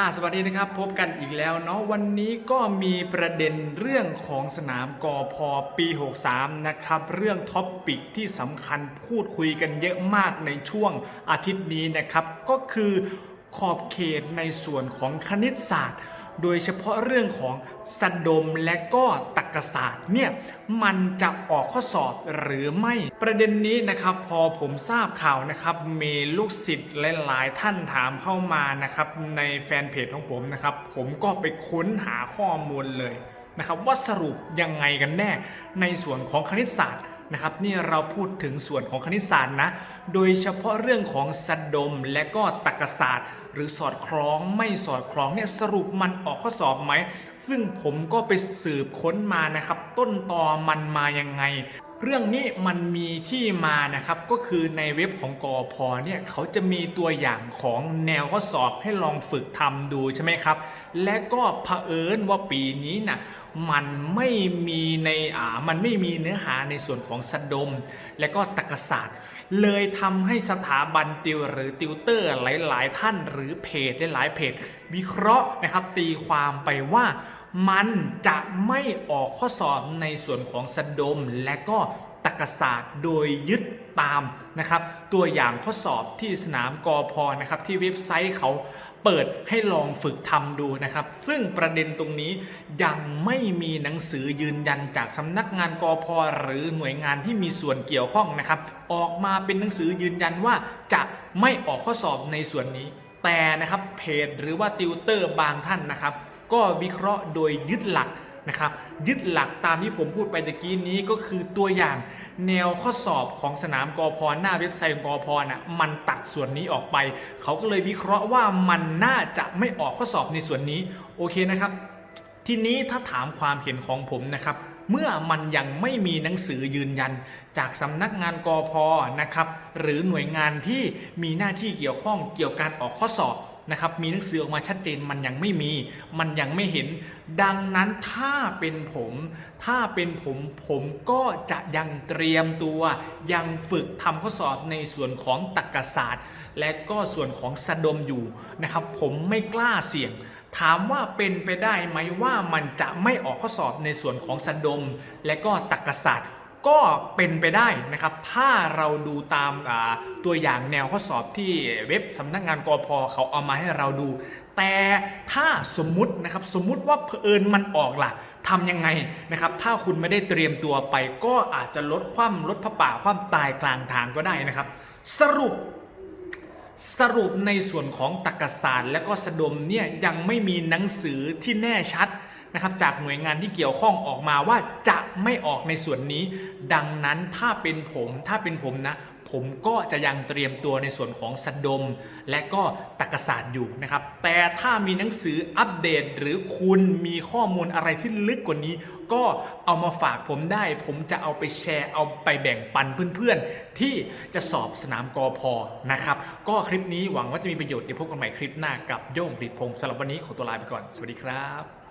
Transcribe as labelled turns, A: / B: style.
A: อ่าสวัสดีนะครับพบกันอีกแล้วเนาะวันนี้ก็มีประเด็นเรื่องของสนามกอพอปี 63 นะครับ เรื่องท็อปปิกที่สำคัญพูดคุยกันเยอะมากในช่วงอาทิตย์นี้นะครับ ก็คือขอบเขตในส่วนของคณิตศาสตร์ โดยเฉพาะเรื่องของสดมและก็ตรรกศาสตร์เนี่ยมันจะออกข้อสอบหรือไม่ประเด็นนี้นะครับ พอผมทราบข่าวนะครับ มีลูกศิษย์หลายๆท่านถามเข้ามานะครับในแฟนเพจของผมนะครับ ผมก็ไปค้นหาข้อมูลเลยนะครับว่าสรุปยังไงกันแน่ในส่วนของคณิตศาสตร์ นะครับนี่เราพูดถึงส่วนของคณิตศาสตร์นะ โดยเฉพาะเรื่องของสดมและก็ตรรกศาสตร์ หรือสอดคล้องไม่สอดคล้องเนี่ยสรุปมันออกข้อสอบไหม ซึ่งผมก็ไปสืบค้นมานะครับ ต้นตอมันมายังไง เรื่องนี้มันมีที่มานะครับก็คือในเว็บของกอพเนี่ยเขาจะมีตัวอย่างของแนวข้อสอบให้ลองฝึกทำดูใช่ไหมครับ และก็เผอิญว่าปีนี้น่ะมันไม่มีในอ่ามันไม่มีเนื้อหาในส่วนของสดม และก็ตรรกศาสตร์ เลยทำให้สถาบันติวหรือติวเตอร์หลาย ๆ ท่านหรือเพจหลายๆเพจ วิเคราะห์นะครับตีความไปว่า มันจะไม่ออกข้อสอบในส่วนของสดมและก็ตรรกศาสตร์โดยยึดตามนะครับ ตัวอย่างข้อสอบที่สนามกอพนะครับที่เว็บไซต์เขาเปิดให้ลองฝึกทำดูนะครับ ซึ่งประเด็นตรงนี้ยังไม่มีหนังสือยืนยันจากสำนักงานกอพหรือหน่วยงานที่มีส่วนเกี่ยวข้องนะครับ ออกมาเป็นหนังสือยืนยันว่าจะไม่ออกข้อสอบในส่วนนี้ แต่นะครับเพจหรือว่าติวเตอร์บางท่านนะครับ ก็วิเคราะห์โดยยึดหลักนะครับยึดหลักตามที่ผมพูดไปตะกี้นี้ก็คือตัวอย่างแนวข้อสอบของสนามกอพหน้าเว็บไซต์ของกอพน่ะมันตัดส่วนนี้ออกไป เขาก็เลยวิเคราะห์ว่ามันน่าจะไม่ออกข้อสอบในส่วนนี้โอเคนะครับ ทีนี้ถ้าถามความเห็นของผมนะครับ เมื่อมันยังไม่มีหนังสือยืนยัน จากสำนักงานกอพนะครับหรือหน่วยงานที่มีหน้าที่เกี่ยวข้องเกี่ยวกับการออกข้อสอบ นะครับมีหนังสือออกมาชัดเจนมันยังไม่มี มันยังไม่เห็น ดังนั้นถ้าเป็นผม ถ้าเป็นผมผมก็จะยังเตรียมตัวยังฝึกทำข้อสอบในส่วนของตรรกศาสตร์ และก็ส่วนของสะดมอยู่นะครับ ผมไม่กล้าเสี่ยงถามว่าเป็นไปได้ไหมว่ามันจะไม่ออกข้อสอบในส่วนของสะดม และก็ตรรกศาสตร์ ก็เป็นไปได้นะครับ ถ้าเราดูตามตัวอย่างแนวข้อสอบที่เว็บสำนักงานกอพเขาเอามาให้เราดู แต่ถ้าสมมุตินะครับสมมุติว่าเผอิญมันออกล่ะทำยังไงนะครับ ถ้าคุณไม่ได้เตรียมตัวไป ก็อาจจะลดความลดพระป่าความตายกลางทางก็ได้นะครับ สรุปสรุปในส่วนของตรรกศาสตร์ และก็สะดมเนี่ยยังไม่มีหนังสือที่แน่ชัด นะครับจากหน่วยงานที่เกี่ยวข้องออกมาว่าจะไม่ออกในส่วนนี้ ดังนั้นถ้าเป็นผมถ้าเป็นผมนะ ผมก็จะยังเตรียมตัวในส่วนของสะดม และก็ตรกศาสตร์อยู่นะครับ แต่ถ้ามีหนังสืออัปเดต หรือคุณมีข้อมูลอะไรที่ลึกกว่านี้ ก็เอามาฝากผมได้ ผมจะเอาไปแชร์เอาไปแบ่งปันเพื่อนๆ ที่จะสอบสนามกอพอนะครับ ก็คลิปนี้หวังว่าจะมีประโยชน์เดี๋ยวพบกันใหม่คลิปหน้ากับโย่งกฤษพงศ์สำหรับวันนี้ขอตัวลาไปก่อน สวัสดีครับ